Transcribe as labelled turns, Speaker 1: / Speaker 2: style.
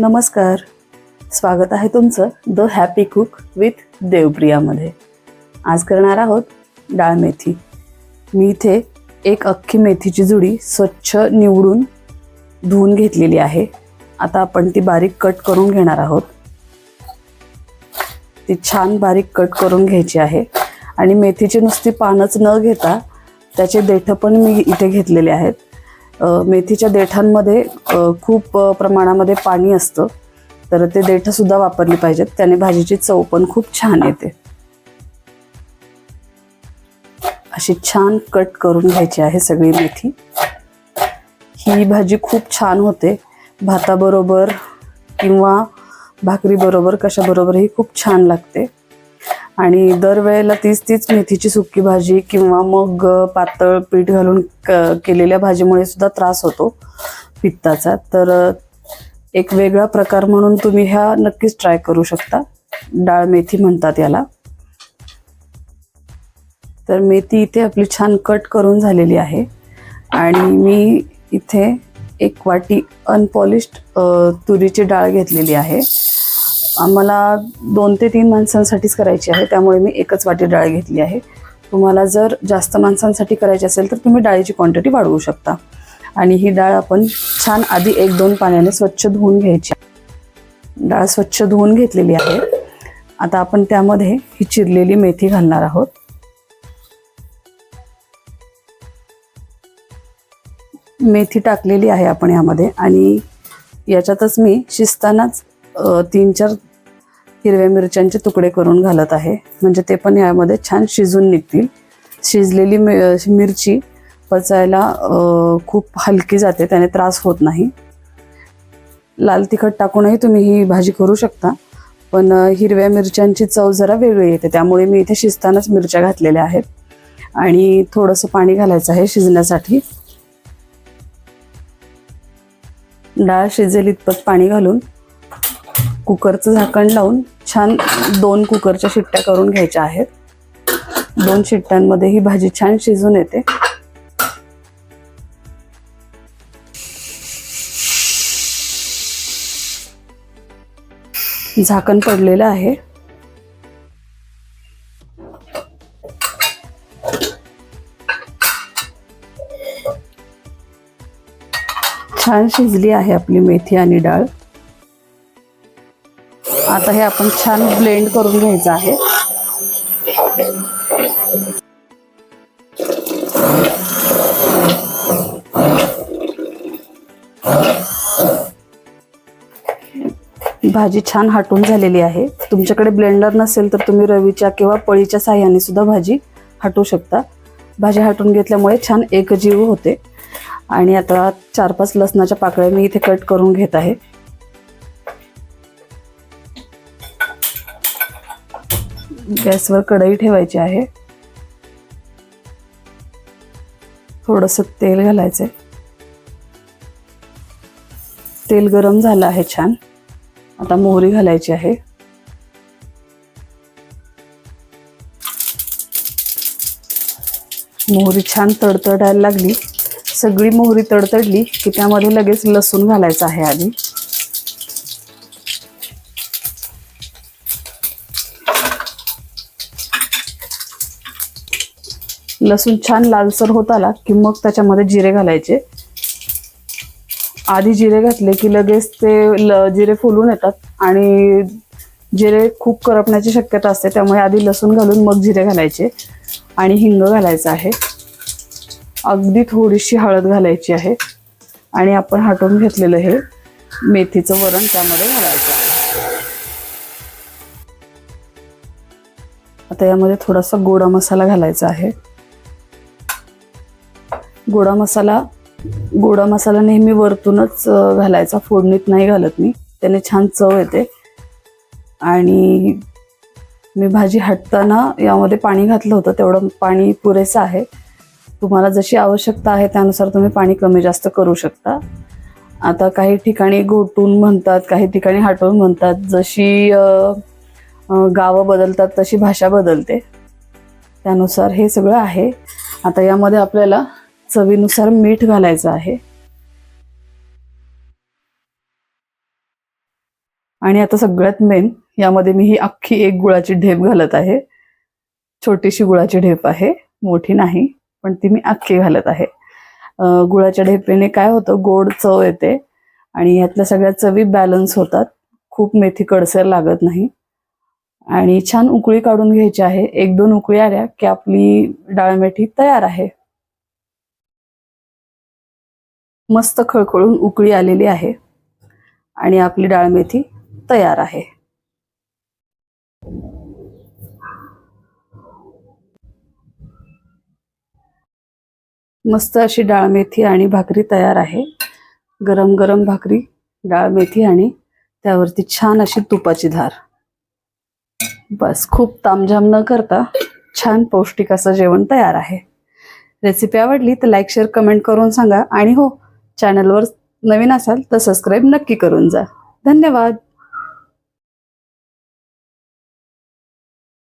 Speaker 1: नमस्कार. स्वागत आहे तुमचं द हॅपी कुक विथ देवप्रियामध्ये. आज करणार आहोत डाळ मेथी. मी इथे एक अख्खी मेथीची जुडी स्वच्छ निवडून धुवून घेतलेली आहे. आता आपण ती बारीक कट करून घेणार आहोत. ती छान बारीक कट करून घ्यायची आहे. आणि मेथीची नुसती पानच न घेता त्याचे देठं पण मी इथे घेतलेले आहेत. मेथीच्या देठांमध्ये खूप प्रमाणामध्ये पाणी असतं. तर ते देठ सुद्धा वापरली पाहिजेत. त्याने भाजीची चव पण खूप छान येते. अशी छान कट करून घ्यायची आहे सगळी मेथी. ही भाजी खूप छान होते. भाताबरोबर किंवा भाकरीबरोबर कशाबरोबरही खूप छान लागते. आणि दरवेळेला तीच तीच मेथीची सुकी भाजी किंवा मग पातळ पीठ घालून क- केलेल्या भाजीमुळे सुद्धा त्रास होतो पित्ताचा. तर एक वेगळा प्रकार म्हणून तुम्ही ह्या नक्कीच ट्राय करू शकता. डाळ मेथी म्हणतात याला. तर मेथी इथे आपली छान कट करून झालेली आहे. आणि मी इथे एक वाटी अनपॉलिश्ड तुरीची डाळ घेतलेली आहे. आम्हाला दोन ते तीन माणसांसाठीच करायची आहे त्यामुळे मी एकच वाटी डाळ घेतली आहे. तुम्हाला जर जास्त माणसांसाठी करायची असेल तर तुम्ही डाळीची क्वांटिटी वाढवू शकता. आणि ही डाळ आपण छान आधी एक दोन पाण्याने स्वच्छ धुवून घ्यायची डाळ स्वच्छ धुवून घेतलेली आहे. आता आपण त्यामध्ये ही चिरलेली मेथी घालणार आहोत. मेथी टाकलेली आहे आपण यामध्ये आणि याच्यातच मी शिजतानाच तीन चार हिरव्या मिरच्यांचे तुकडे करून घालत आहे. म्हणजे ते पण यामध्ये छान शिजून निघतील. शिजलेली मि- मिरची पचायला खूप हलकी जाते. त्याने त्रास होत नाही. लाल तिखट टाकूनही तुम्ही ही भाजी करू शकता. पण हिरव्या मिरच्यांची चव जरा वेगळी येते. त्यामुळे मी इथे शिजतानाच मिरच्या घातलेल्या आहेत. आणि थोडंसं पाणी घालायचं आहे शिजण्यासाठी. डाळ शिजेल इतपत पाणी घालून. कुकरचं झाकण लावून छान दोन कुकरच्या शिट्ट्या करून घ्यायच्या आहेत. दोन शिट्ट्यांमध्ये ही भाजी छान शिजून येते. झाकण पडलेलं आहे. छान शिजली आहे आपली मेथी आणि डाळ. आता हे आपण छान ब्लेंड करून घ्यायचं आहे. भाजी छान हाटून झालेली आहे. तुमच्याकडे ब्लेंडर नसेल तर तुम्ही रवीच्या किंवा पळीच्या साह्याने सुद्धा भाजी हाटू शकता. भाजी हाटून घेतल्यामुळे छान एकजीव होते. आणि आता चार पाच लसणाच्या पाकळ्या मी इथे कट करून घेत आहे. गॅसवर कढई ठेवायची आहे. थोडंसं तेल घालायचंय. तेल गरम झालं आहे छान. आता मोहरी घालायची आहे. मोहरी छान तडतडायला लागली. सगळी मोहरी तडतडली की त्यामध्ये लगेच लसूण घालायचं आहे आधी. लसूण छान लालसर होत आला की मग त्याच्यामध्ये जिरे घालायचे. आधी जिरे घातले की लगेच ते ल जिरे फुलून येतात आणि जिरे खूप करपण्याची शक्यता असते त्यामुळे आधी लसूण घालून मग जिरे घालायचे आणि हिंग घालायचं आहे. अगदी थोडीशी हळद घालायची आहे आणि आपण हटवून घेतलेलं हे मेथीचं वरण त्यामध्ये घालायचं आहे. आता यामध्ये थोडासा गोडा मसाला घालायचा आहे. गोडा मसाला गोडा मसाला नेहमी वरतूनच घालायचा. फोडणीत नाही घालत मी. त्याने छान चव येते. आणि मी भाजी हटताना यामध्ये पाणी घातलं होतं. तेवढं पाणी पुरेसं आहे. तुम्हाला जशी आवश्यकता आहे त्यानुसार तुम्ही पाणी कमी जास्त करू शकता. आता काही ठिकाणी घोटून म्हणतात काही ठिकाणी हटवून म्हणतात. जशी गावं बदलतात तशी भाषा बदलते. त्यानुसार हे सगळं आहे. आता यामध्ये आपल्याला चवीनुसार मीठ घालायचं आहे. आणि आता सगळ्यात मेन यामध्ये मी ही अख्खी एक गुळाची ढेप घालत आहे. छोटीशी गुळाची ढेप आहे मोठी नाही पण ती मी अख्खी घालत आहे. गुळाच्या ढेपेने काय होतं गोड चव येते आणि ह्यातल्या सगळ्या चवी बॅलन्स होतात. खूप मेथी कडसर लागत नाही. आणि छान उकळी काढून घ्यायची आहे. एक दोन उकळी आल्या की आपली डाळ मेथी तयार आहे. मस्त खळखळून उकळी आलेली आहे. आणि आपली डाळ मेथी तयार आहे. मस्त अशी डाळ मेथी आणि भाकरी तयार आहे. गरम गरम भाकरी डाळ मेथी आणि त्यावरती छान अशी तुपाची धार. बस खूप तामझाम न करता छान पौष्टिक असं जेवण तयार आहे. रेसिपी आवडली तर लाईक शेअर कमेंट करून सांगा. आणि हो चॅनलवर नवीन असाल तर सबस्क्राईब नक्की करून जा. धन्यवाद.